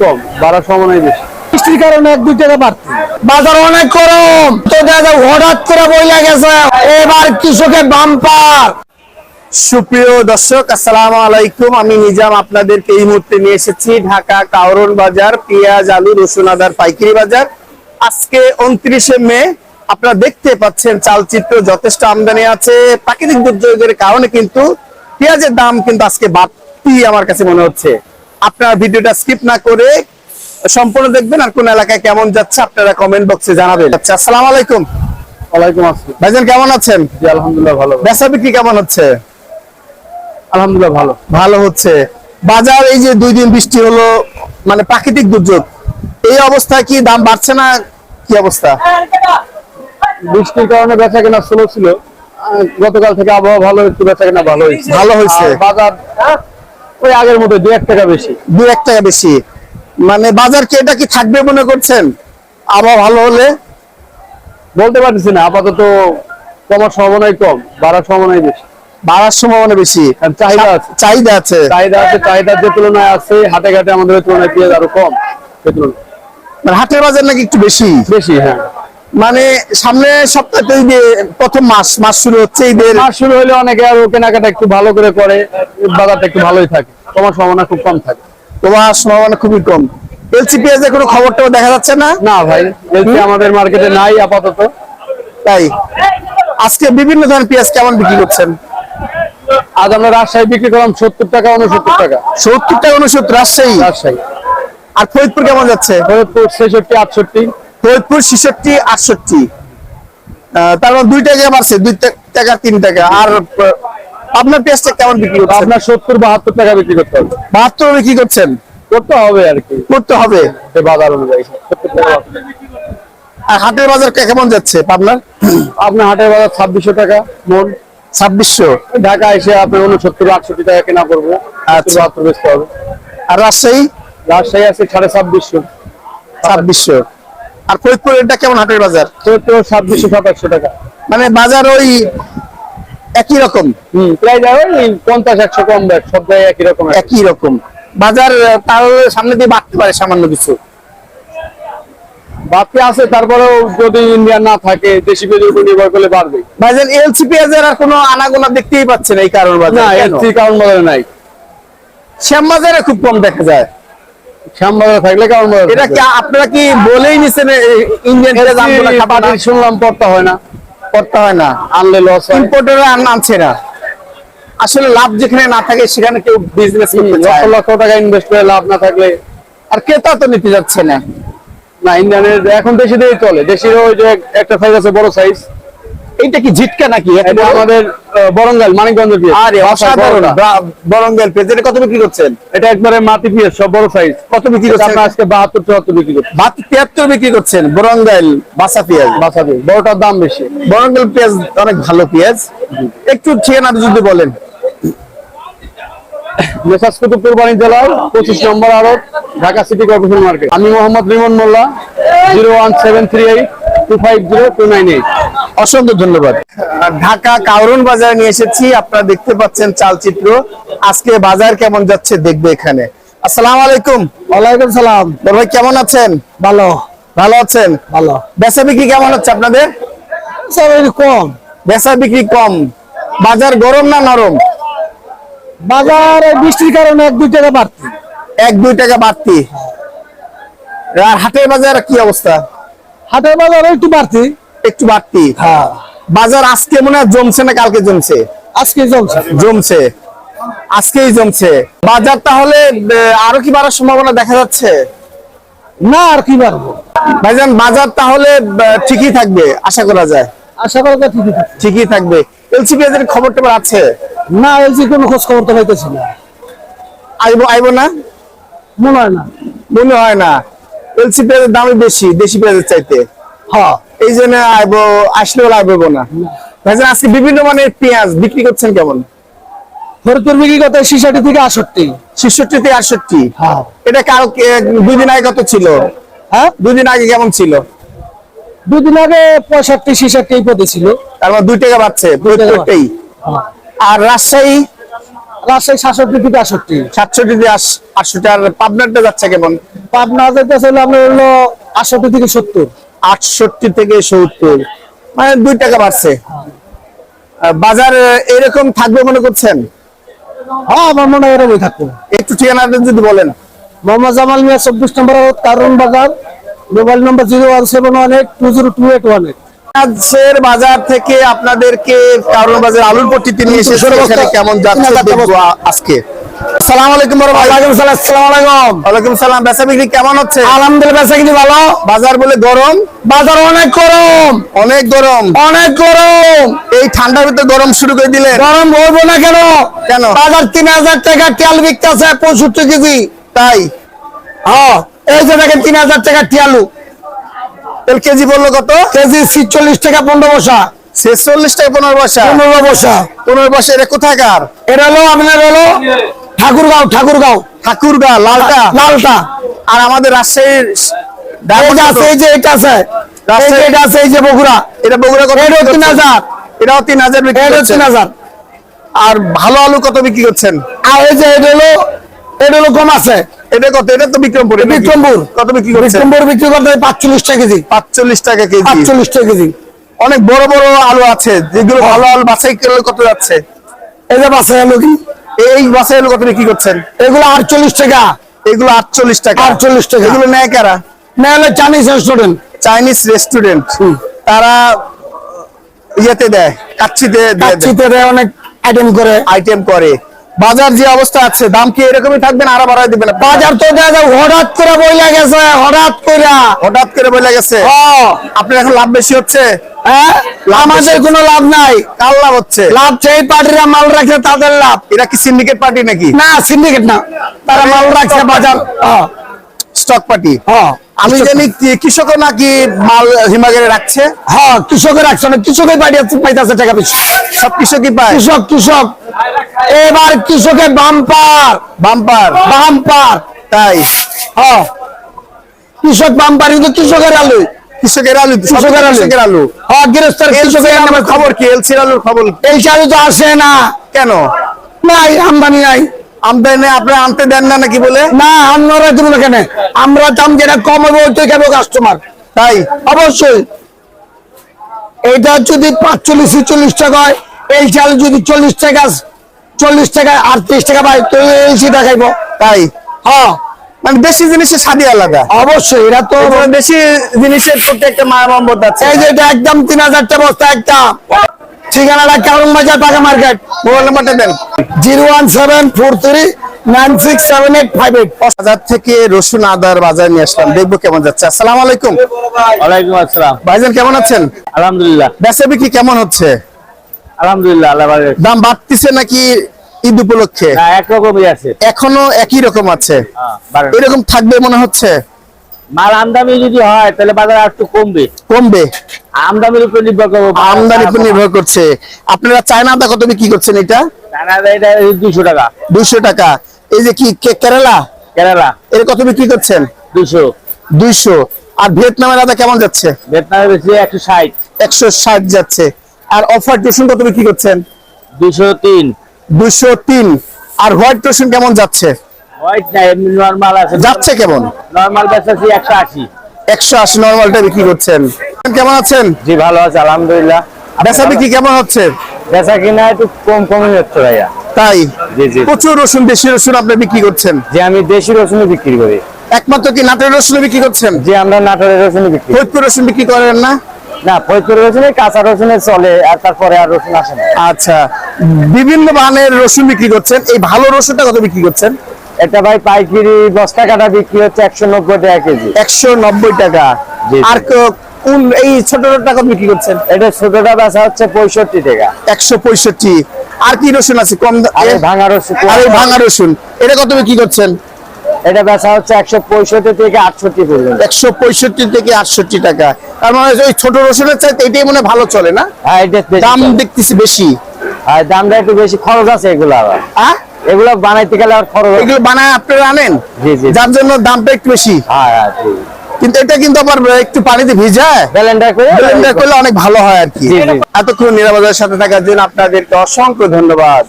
কম বাড়ার সমানাই বেশি। বৃষ্টির কারণে এক দুই টাকা বাড়তি। বাজার অনেক গরম। তো দেখা হঠাৎ করে বইলা গেছে এবার কৃষকের বাম্পার। সুপ্রিয় দর্শক আসসালামু আলাইকুম। আমি নিজাম আপনাদেরকে এই মুহূর্তে নিয়ে এসেছি ঢাকা কাউরন বাজার পেঁয়াজ আলু রসুন আদার পাইকারি বাজার। আজকে উনত্রিশে মে আপনারা দেখতে পাচ্ছেন চালচিত্র যথেষ্ট আমদানি আছে। প্রাকৃতিক দুর্যোগের কারণে কিন্তু পেঁয়াজের দাম কিন্তু আজকে বাড়তি আমার কাছে মনে হচ্ছে। আপনারা ভিডিওটা স্কিপ না করে সম্পূর্ণ দেখবেন আর কোন এলাকায় কেমন যাচ্ছে আপনারা কমেন্ট বক্সে জানাবেন। আচ্ছা আসসালামু আলাইকুম। ওয়ালাইকুম আসসালাম। ভাইজান কেমন আছেন? জি আলহামদুলিল্লাহ ভালো। বেচা বিক্রি কেমন হচ্ছে? আলহামদুলিল্লাহ ভালো। ভালো হচ্ছে। বাজার এই যে দুই দিন বৃষ্টি হলো মানে প্রাকৃতিক দুর্যোগ এই অবস্থায় কি দাম বাড়ছে না কি অবস্থা? বৃষ্টির কারণে বেচা কেনা স্লো ছিল। গতকাল থেকে আবহাওয়া ভালো একটু বেচা কেনা ভালো হয়েছে। ভালো হয়েছে। বাজার ওই আগের মতো দু এক টাকা বেশি। দু এক টাকা বেশি। মানে বাজার কি এটা কি থাকবে মনে করছেন? আবহাওয়া ভালো হলে? বলতে পারতেছি না আপাতত কমার সম্ভাবনাই কম বাড়ার সম্ভাবনাই বেশি। বাড়ার সম্ভাবনা বেশি। চাহিদা আছে। চাহিদা আছে। চাহিদা আছে চাহিদার যে তুলনায় আছে হাটে ঘাটে আমাদের তুলনায় পেঁয়াজ আরও কম সে তুলনায়। মানে হাটের বাজার নাকি একটু বেশি? বেশি হ্যাঁ। মানে সামনে সপ্তাহে প্রথম মাস মাস শুরু হচ্ছে ঈদের। মাস শুরু হলে অনেকে আরও কেনাকাটা একটু ভালো করে করে বাজারটা একটু ভালোই থাকে। কমার সম্ভাবনা খুব কম থাকে। তোমার সম্ভাবনা খুবই কম। এলসি পেঁয়াজের কোনো খবর টবর দেখা যাচ্ছে না? না ভাই এলসি আমাদের মার্কেটে নাই আপাতত। তাই। আজকে বিভিন্ন ধরনের পেঁয়াজ কেমন বিক্রি করছেন? আজ আমরা রাজশাহী বিক্রি করলাম সত্তর টাকা উনসত্তর টাকা। সত্তর টাকা উনসত্তর রাজশাহী? রাজশাহী। আর ফরিদপুর কেমন যাচ্ছে? ফরিদপুর ছেষট্টি আটষট্টি। ফরিদপুর ছিষট্টি আটষট্টি। তার মানে দুই টাকা বাড়ছে দুই টাকা তিন টাকা। আর আপনার পেঁয়াজটা কেমন বিক্রি করছেন? আপনার সত্তর বাহাত্তর টাকা বিক্রি করতে হবে। বাহাত্তর বিক্রি করছেন? করতে হবে আর কি। করতে হবে? বাজার অনুযায়ী। আর হাটের বাজার কেমন যাচ্ছে আপনার? আপনার হাটের বাজার ছাব্বিশশো টাকা মন ছাব্বিশশো। ঢাকা এসে আপনি উনসত্তর আটষট্টি টাকা কেনা করব। আচ্ছা। বাহাত্তর বেচতে হবে। আর রাজশাহী? রাজশাহী আছে সাড়ে ছাব্বিশশো। ছাব্বিশশো। আর ফরিদপুর এটা কেমন হাটের বাজার? চৌত্তর ছাব্বিশশো সাতাশশো টাকা। মানে বাজার ওই একই রকম? হম প্রায় যাবে পঞ্চাশ একশো কম দেখ সব জায়গায় একই রকম। একই রকম। বাজার তার সামনে দিয়ে বাড়তে পারে সামান্য কিছু। বাড়তি আছে তারপরেও যদি ইন্ডিয়ান না থাকে দেশি পেঁয়াজের উপর নির্ভর করলে বাড়বে। বাজার এলসি পেঁয়াজের আর কোনো আনাগোনা দেখতেই পাচ্ছেন এই কারণ না বাজার থেকে কারণ বাজারে নাই। শ্যাম বাজারে খুব কম দেখা যায়। শ্যাম থাকলে কারণ এটা কি আপনারা কি বলেই নিছেন ইন্ডিয়ান পেঁয়াজ আনব না খাবার শুনলাম পড়তে হয় না। করতে হয় না আনলে লস হয়। ইম্পোর্টার আনছে না। আসলে লাভ যেখানে না থাকে সেখানে কেউ বিজনেস করতে লক্ষ চায় না। লক্ষ টাকা ইনভেস্ট করে লাভ না থাকলে। আর ক্রেতা তো নিতে যাচ্ছে না। না ইন্ডিয়ানের এখন দেশি দিয়ে চলে। দেশির ওই যে একটা সাইজ আছে বড় সাইজ এইটা কি ঝিটকা নাকি? এটা আমাদের বরঙ্গাল মানিকগঞ্জের পেঁয়াজ। আরে অসাধারণ। বড়টা। ব্রা- পেঁয়াজ এটা কত বিক্রি করছেন? এটা একবারে মাটি পেঁয়াজ সব বড় সাইজ কত বিক্রি করছেন? আপনার আজকে বাহাত্তর চুয়াত্তর বিক্রি করছে। বাত তিয়াত্তর বিক্রি করছেন বরঙ্গেল বাসা পেঁয়াজ? বাসা দিয়ে বড়টার দাম বেশি। বরঙ্গেল পেঁয়াজ অনেক ভালো পেঁয়াজ। একটু ঠিকানা যদি বলেন। মেসাজ কুতুবপুর বাণিজ্য জেলার পঁচিশ নম্বর আড়ত ঢাকা সিটি কর্পোরেশন মার্কেট। আমি Mohammad Rimon Molla zero one seven three eight. Two five zero two nine eight. অসংখ্য ধন্যবাদ। ঢাকা কাউরন বাজারে নিয়ে এসেছি আপনারা দেখতে পাচ্ছেন চালচিত্র। আজকে বাজার কেমন যাচ্ছে দেখবে এখানে। আসসালামু আলাইকুম। ওয়ালাইকুম সালাম। ভাই কেমন আছেন? ভালো। ভালো আছেন? ভালো। বেচা বিক্রি কেমন হচ্ছে আপনাদের? কম। বেচা বিক্রি কম। বাজার গরম না নরম? বাজার বৃষ্টির কারণে এক দুই টাকা বাড়তি। এক দুই টাকা বাড়তি। আর হাটের বাজার কি অবস্থা? হাটের বাজার একটু বাড়তি। একটু বাড়তি। হ্যাঁ। বাজার আজকে মনে হয় জমছে না কালকে জমছে? আজকে চলছে জমছে। আজকেই জমছে। বাজার তাহলে আরও কি বাড়ার সম্ভাবনা দেখা যাচ্ছে? না আর কি বাড়বো? ভাইজান বাজার তাহলে ঠিকই থাকবে আশা করা যায়? আশা করা যায় ঠিকই থাকে ঠিকই থাকবে। এলসিপি এর খবর টবর আছে? না এলসি কোনো খোঁজ খবর তো পাইতেছি না। আইবো আইবো না? মনে হয় না। মনে হয় না। এলসি পেঁয়াজের দামই বেশি দেশি পেঁয়াজের চাইতে। হ্যাঁ। এই জন্য আইবো আসলেও আইবো না। ভাইজান আজকে বিভিন্ন মানের পেঁয়াজ বিক্রি করছেন কেমন? ফরিদপুর বিক্রি করতে শিশাটি থেকে আষট্টি ছেষট্টি থেকে আটষট্টি? হ্যাঁ। এটা কালকে দুই দিন আগে কত ছিল? হ্যাঁ? দুই দিন আগে কেমন ছিল? দুদিন আগে পঁয়ষট্টি ছিষট্টি এই পদে ছিল। তার মানে দুই টাকা বাড়ছে প্রত্যেকটাই। হ্যাঁ। আর রাজশাহী? রাজশাহী সাতষট্টি থেকে আটষট্টি। সাতষট্টি আশ- আটষট্টি আর পাবনারটা যাচ্ছে কেমন? পাবনা হলো আপনার হলো আটষট্টি থেকে সত্তর। আটষট্টি থেকে সত্তর। মানে দুই টাকা বাড়ছে। বাজার এরকম থাকবে মনে করছেন? হ্যাঁ আমার মনে হয় এরকমই থাকব। একটু ঠিকানাটা যদি বলেন। মোহাম্মদ জামাল মিয়া চব্বিশ নম্বর কারণ বাজার mobile number zero one seven one eight two zero two eight one eight. পেঁয়াজের বাজার থেকে আপনাদেরকে কারণ বাজার আলুর পট্টিতে নিয়ে এখানে কেমন যাচ্ছে আজকে। আসসালামু আলাইকুম বড় ভাই ওয়ালাইকুম সালাম আসসালামু আলাইকুম। ওয়ালাইকুম সালাম। বেচা বিক্রি কেমন হচ্ছে? আলহামদুলিল্লাহ বেচা কিনি ভালো। বাজার বলে গরম? বাজার অনেক গরম। অনেক গরম? অনেক গরম। এই ঠান্ডার ভিতরে গরম শুরু করে দিলেন গরম হইব না কেন? কেন? বাজার তিন হাজার টাকা তেল বিকতেছে পঁয়ষট্টি কেজি। তাই? হ্যাঁ এই যে দেখেন তিন হাজার টাকা টিয়ালু। তেল কেজি বলল কত? কেজি ছিচল্লিশ টাকা পনেরো বসা ছেচল্লিশ টাকা পনেরো পয়সা। পনেরো বসা পনেরো পয়সা এটা কোথাকার? এটা হলো আপনার হলো ঠাকুরগাঁও ঠাকুরগাঁও। ঠাকুরগা লালটা। লালটা। আর আমাদের রাজশাহীর আছে এই যে এটা আছে। এই যে এটা আছে এই যে বগুড়া। এটা বগুড়া কত এটাও তিন হাজার। এটাও তিন হাজার এটা তিন হাজার। আর ভালো আলু কত বিক্রি করছেন? আর এই যে এটা হলো এটা হলো কম আছে। এটা কত? এটা তো বিক্রমপুর? বিক্রমপুর। কত বিক্রি করছেন? বিক্রমপুর বিক্রি করতে পাঁচচল্লিশ টাকা কেজি। পাঁচচল্লিশ টাকা কেজি। পাঁচচল্লিশ টাকা কেজি। অনেক বড় বড় আলু আছে যেগুলো ভালো আলু বাছাই করলে কত যাচ্ছে? এই যে বাসায় হলো কি? এই আলু কত বিক্রি করছেন? এগুলো আটচল্লিশ টাকা। এগুলো আটচল্লিশ টাকা। 48 টাকা। এগুলো নেয় কারা? না হলে চাইনিজ রেস্টুরেন্ট চাইনিজ রেস্টুরেন্ট তারা ইয়েতে দেয় কাচ্ছিতে দেয়। কাচ্ছিতে দেয় অনেক আইটেম করে। আইটেম করে। বাজার যে অবস্থা আছে দাম কি এরকমই থাকবে না? আরও বাড়ায় দিবেন বাজার তো হঠাৎ করে বইলা গেছে হঠাৎ করে হঠাৎ করে বলে গেছে? আপনার এখন লাভ বেশি হচ্ছে? হ্যাঁ? আমাদের কোনো লাভ নাই। কার লাভ হচ্ছে? লাভ সেই পার্টিরা মাল রাখছে তাদের লাভ। এরা কি সিন্ডিকেট পার্টি নাকি? না সিন্ডিকেট না। তারা মাল রাখছে বাজার। স্টক পার্টি হ্যাঁ আমি জানি কি- কৃষকও নাকি মাল হিমাগারে রাখছে? হ্যাঁ কৃষকের রাখছে। না কৃষকের বাড়ি পাইতেছে টাকা বেশি সব কৃষকই পায়? কৃষক কৃষক। এবার কৃষকের বাম্পার। বাম্পার। বাম্পার। তাই। হ্যাঁ কৃষক বাম্পার কিন্তু কৃষকের আলু। কৃষকের আলু কৃষকের কৃষকের আলু। হ্যাঁ গৃহস্থের কৃষকের কৃষকের খবর কি? এলসির আলুর খবর কি? এই তো আসে না। কেন? নাই আমদানি নাই। আমদানি নেই, আপনি আনতে দেন না নাকি বলে? না আমরা দেবো কেন? আমরা দাম যেটা কম হবে ওইটাই খাব কাস্টমার তাই। অবশ্যই। এটা যদি পাঁচচল্লিশ চল্লিশ টাকা হয় এই চাল যদি চল্লিশ টাকা চল্লিশ টাকা আটত্রিশ টাকা এই সেটা তাই? হ্যাঁ। মানে দেশি জিনিসের স্বাদই আলাদা। অবশ্যই তো জিনিসের মায়া আছে। এই যে একদম তিন হাজার বস্তা একটা। ঠিকানাটা কারণ বাজার টাকা মার্কেট। মোবাইল নাম্বারটা দেন। Zero one seven four three nine six seven eight five eight. বাজার থেকে রসুন আদার বাজার নিয়ে আসলাম। দেখব কেমন যাচ্ছে। আসসালামু আলাইকুম। ওয়ালাইকুম আসসালাম। ভাইজান কেমন আছেন? আলহামদুলিল্লাহ। বেচা বিক্রি কেমন হচ্ছে? আলহামদুলিল্লাহ দাম বাড়তিছে নাকি ঈদ উপলক্ষে? একরকমই আছে। এখনও একই রকম আছে। হ্যাঁ, এরকম থাকবে মনে হচ্ছে? মাল আমদানি যদি হয় তাহলে বাজার আর একটু কমবে। কমবে? আমদানির উপর নির্ভর করব আমদানির উপর নির্ভর করছে। আপনারা চায়না আদা কত বিক্রি করছেন এটা? এটা দুইশো টাকা। দুইশো টাকা। এই যে কি কে- কেরালা? কেরালা। এর কত বিক্রি করছেন? দুইশো। দুইশো। আর ভিয়েতনামের আদা কেমন যাচ্ছে? ভিয়েতনামে বেশি একশো ষাট। একশো ষাট যাচ্ছে। আর অফার রসুন কত বিক্রি করছেন? দুইশো তিন। দুইশো তিন। আর হোয়াইট রসুন কেমন যাচ্ছে? হোয়াইট না এমনি নর্মাল আছে। যাচ্ছে কেমন? নর্মাল বেচাছি একশো আশি। একশো আশি নর্মালটা বিক্রি করছেন। কেমন আছেন? জি ভালো আছে আলহামদুলিল্লাহ। বেচা বিক্রি কেমন হচ্ছে? বেচা কিনা একটু কম কমই হচ্ছে ভাইয়া। তাই? জি জি। প্রচুর রসুন দেশি রসুন আপনি বিক্রি করছেন। যে আমি দেশি রসুনই বিক্রি করি। একমাত্র কি নাটের রসুন বিক্রি করছেন? যে আমরা নাটোরের রসুনই বিক্রি করি। ফরিদপুর রসুন বিক্রি করেন না? না ফরিদপুর রসুনে কাঁচা রসুনে চলে আর তারপরে আর রসুন আসে না। আচ্ছা বিভিন্ন মানের রসুন বিক্রি করছেন। এই ভালো রসুনটা কত বিক্রি করছেন? এটা ভাই পাইকারি বস্তা কাটা বিক্রি হচ্ছে একশো নব্বই টাকা কেজি। একশো নব্বই টাকা। আর কোন এই ছোটটা কত বিক্রি করছেন? এটা ছোটটা বেচা হচ্ছে পঁয়ষট্টি টাকা। একশো পঁয়ষট্টি। আর কি রসুন আছে? কম ভাঙা রসুন। আর ভাঙা রসুন। এটা কত বিক্রি করছেন? এটা বেচা হচ্ছে একশো পঁয়ষট্টি থেকে আটষট্টি পর্যন্ত। একশো পঁয়ষট্টি থেকে আটষট্টি টাকা। তার মানে ওই ছোট রসুনের চাইতে এটাই মনে ভালো চলে না? হ্যাঁ এটা দাম। দেখতেছি বেশি। আর দামটা একটু বেশি খরচ আছে এগুলো আবার। আহ এগুলো বানাইতে গেলে আর খরচ এগুলো বানায় আপনারা আনেন? জি, জি। যার জন্য দামটা একটু বেশি। হ্যাঁ হ্যাঁ জি। কিন্তু এটা কিন্তু আবার একটু পানিতে ভিজায়। ব্যালেন্ডার করে ব্লেন্ডার করলে অনেক ভালো হয় আর কি। এতক্ষণ নিরাপদের সাথে থাকার জন্য আপনাদেরকে অসংখ্য ধন্যবাদ।